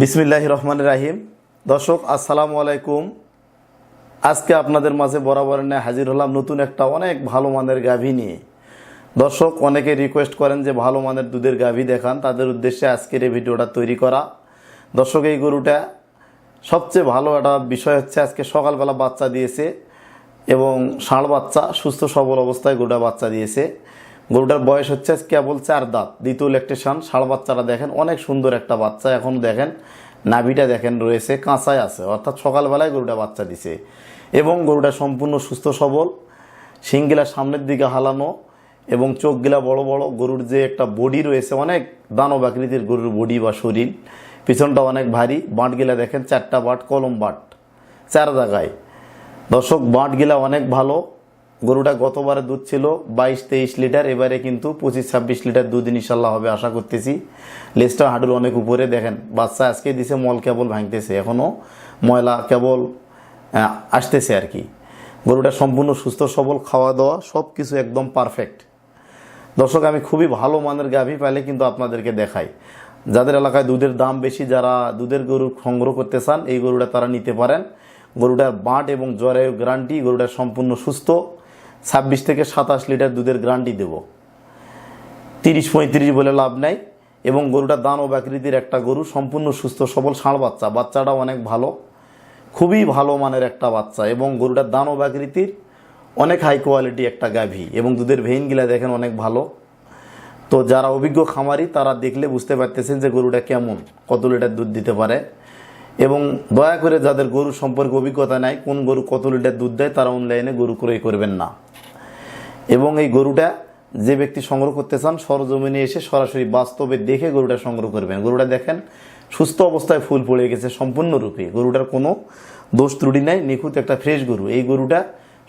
বিসমিল্লাহ রহমান রাহিম। দর্শক, আসসালামু আলাইকুম। আজকে আপনাদের মাঝে বরাবর নিয়ে হাজির হলাম নতুন একটা অনেক ভালো মানের গাভী নিয়ে। দর্শক, অনেকে রিকোয়েস্ট করেন যে ভালো মানের দুধের গাভী দেখান। তাদের উদ্দেশ্যে আজকের এই ভিডিওটা তৈরি করা। দর্শক, এই গরুটা সবচেয়ে ভালো একটা বিষয় হচ্ছে আজকে সকালবেলা বাচ্চা দিয়েছে এবং ষাঁড় বাচ্চা, সুস্থ সবল অবস্থায় গরুটা বাচ্চা দিয়েছে। গরুটার বয়স হচ্ছে কেবল চার দাঁত। দ্বিতীয় ল্যাকটেশন ষাঁড় বাচ্চাটা দেখেন, অনেক সুন্দর একটা বাচ্চা। এখন দেখেন, নাভিটা দেখেন রয়েছে, কাঁচায় আছে। অর্থাৎ সকালবেলায় গরুটা বাচ্চা দিছে। এবং গরুটা সম্পূর্ণ সুস্থ, সবল, শিংগুলা সামনের দিকে হালানো এবং চোখগুলা বড় বড়। গরুর যে একটা বডি রয়েছে, অনেক দানব আকৃতির গরুর বডি বা শরীর। পিছনটা অনেক ভারী। বাঁটগুলা দেখেন, চারটা বাট, কলম বাট, চার জায়গায়। দর্শক, বাঁটগুলা অনেক ভালো। গরুটা গতবারে দুধ ছিল বাইশ তেইশ লিটার, এবারে কিন্তু পঁচিশ ছাব্বিশ লিটার দুধ ইনশাল্লাহ হবে আশা করতেছি। লেজটা হাঁটুর অনেক উপরে দেখেন, বাচ্চা আজকে দিছে মল কেবল ভাঙতেছে এখনও ময়লা কেবল আসতেছে আর কি। গরুটা সম্পূর্ণ সুস্থ, সবল খাওয়া দাওয়া সব কিছু একদম পারফেক্ট দর্শক, আমি খুবই ভালো মানের গাভী পাইলে কিন্তু আপনাদেরকে দেখাই। যাদের এলাকায় দুধের দাম বেশি, যারা দুধের গরু সংগ্রহ করতে চান, এই গরুটা তারা নিতে পারেন। গরুটার বাঁট এবং জ্বরের গ্যারান্টি গরুটা সম্পূর্ণ সুস্থ। ছাব্বিশ থেকে সাতাশ লিটার দুধের গ্যারান্টি দেবো। তিরিশ পঁয়ত্রিশ বলে লাভ নাই এবং গরুটা দান ও আকৃতির একটা গরু, সম্পূর্ণ সুস্থ, সবল, ষাঁড় বাচ্চা। বাচ্চাটা অনেক ভালো, খুবই ভালো মানের একটা বাচ্চা এবং গরুটার দান ও আকৃতির অনেক হাই কোয়ালিটি একটা গাভী এবং দুধের ভেইনগুলা দেখেন অনেক ভালো। তো যারা অভিজ্ঞ খামারি, তারা দেখলে বুঝতে পারতেছেন যে গরুটা কেমন, কত লিটার দুধ দিতে পারে। এবং দয়া করে যাদের গরু সম্পর্কে অভিজ্ঞতা নাই, কোন গরু কত লিটার দুধ দেয়, তারা অনলাইনে গরু ক্রয় করবেন না। এবং এই গরুটা যে ব্যক্তি সংগ্রহ করতে চান, সরজমিনে এসে সরাসরি বাস্তবে দেখে গরুটা সংগ্রহ করবেন। গরুটা দেখেন, সুস্থ অবস্থায় ফুল পড়ে গেছে সম্পূর্ণরূপে গরুটার কোনো দোষ ত্রুটি নাই, নিখুঁত একটা ফ্রেশ গরু। এই গরুটা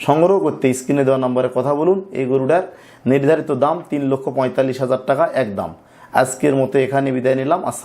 সংগ্রহ করতে স্ক্রিনে দেওয়া নম্বরে কথা বলুন। এই গরুটার নির্ধারিত দাম তিন লক্ষ পঁয়তাল্লিশ হাজার টাকা এক দাম আজকের মতো এখানে বিদায় নিলাম। আসসালাম